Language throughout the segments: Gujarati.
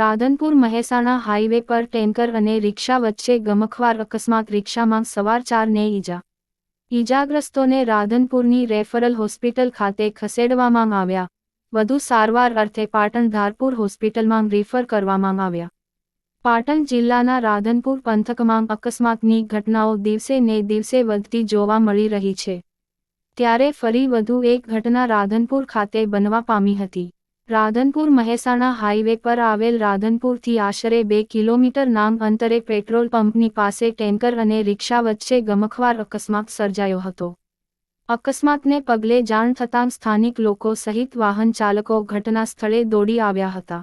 રાધનપુર મહેસાણા હાઈવે પર ટેન્કર અને રિક્ષા વચ્ચે ગમખવાર અકસ્માત, રિક્ષામાં સવાર ચારને ઈજા. ઈજાગ્રસ્તોને રાધનપુરની રેફરલ હોસ્પિટલ ખાતે ખસેડવામાં આવ્યા. વધુ સારવાર અર્થે પાટણ ધારપુર હોસ્પિટલમાં રેફર કરવામાં આવ્યા. પાટણ જિલ્લાના રાધનપુર પંથકમાં અકસ્માતની ઘટનાઓ દિવસે ને દિવસે વધતી જોવા મળી રહી છે. ત્યારે ફરી વધુ એક ઘટના રાધનપુર ખાતે બનવા પામી હતી. રાધનપુર મહેસાણા હાઈવે પર આવેલ રાધનપુરથી આશરે બે કિલોમીટર નામ અંતરે પેટ્રોલ પંપની પાસે ટેન્કર અને રિક્ષા વચ્ચે ગમખવાર અકસ્માત સર્જાયો હતો. અકસ્માતને પગલે જાણ થતાં સ્થાનિક લોકો સહિત વાહન ચાલકો ઘટના સ્થળે દોડી આવ્યા હતા.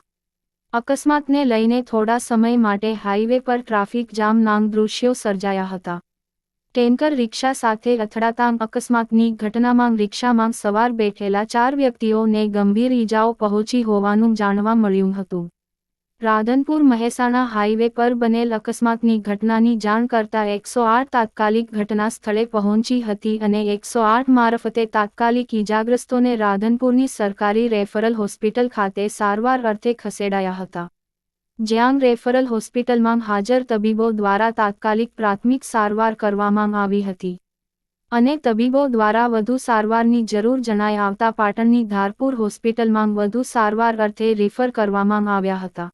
અકસ્માતને લઈને થોડા સમય માટે હાઈવે પર ટ્રાફિક જામ નામ દૃશ્યો સર્જાયા હતા. ટેન્કર રિક્ષા સાથે અથડાતા અકસ્માતની ઘટનામાં રિક્ષામાં સવાર બેઠેલા ચાર વ્યક્તિઓને ગંભીર ઈજાઓ પહોંચી હોવાનું જાણવા મળ્યું હતું. રાધનપુર મહેસાણા હાઈવે પર બનેલ અકસ્માતની ઘટનાની જાણ કરતા એકસો આઠ તાત્કાલિક ઘટના સ્થળે પહોંચી હતી અને એકસો આઠ મારફતે તાત્કાલિક ઈજાગ્રસ્તોને રાધનપુરની સરકારી રેફરલ હોસ્પિટલ ખાતે સારવાર અર્થે ખસેડાયા હતા. જ્યાં રેફરલ હોસ્પિટલમાં હાજર તબીબો દ્વારા તાત્કાલિક પ્રાથમિક સારવાર કરવામાં આવી હતી. અને તબીબો દ્વારા વધુ સારવારની જરૂર જણાઈ આવતા પાટણની ધારપુર હોસ્પિટલમાં વધુ સારવાર અર્થે રેફર કરવામાં આવ્યા હતા.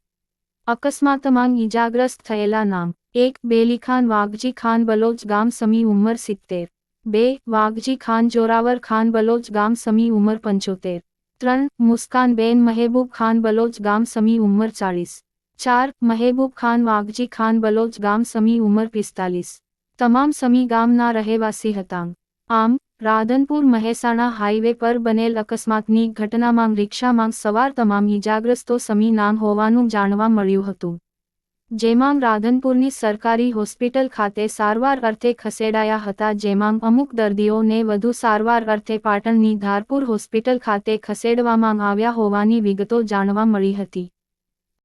અકસ્માતમાં ઈજાગ્રસ્ત થયેલા નામ, એક બેલીખાન વાઘજી ખાન, બલોચ ગામ સમી ઉંમર સિત્તેર. બે, વાઘજી ખાન, જોરાવર ખાન, બલોચ ગામ સમી ઉંમર પંચોતેર. ત્રણ, મુસ્કાનબેન મહેબૂબ ખાન, બલોચ ગામ સમી ઉંમર ચાળીસ. ચાર, મહેબૂબ ખાન, વાઘજી ખાન, બલોચ ગામ, સમી ઉંમર પિસ્તાલીસ. તમામ સમી ગામના રહેવાસી હતા. આમ, રાધનપુર મહેસાણા હાઈવે પર બનેલ અકસ્માતની ઘટનામાં રિક્ષામાં સવાર તમામ ઇજાગ્રસ્તો સમી નામ હોવાનું જાણવા મળ્યું હતું. જેમાં રાધનપુરની સરકારી હોસ્પિટલ ખાતે સારવાર અર્થે ખસેડાયા હતા, જેમાં અમુક દર્દીઓને વધુ સારવાર અર્થે પાટણની ધારપુર હોસ્પિટલ ખાતે ખસેડવામાં આવ્યા હોવાની વિગતો જાણવા મળી હતી.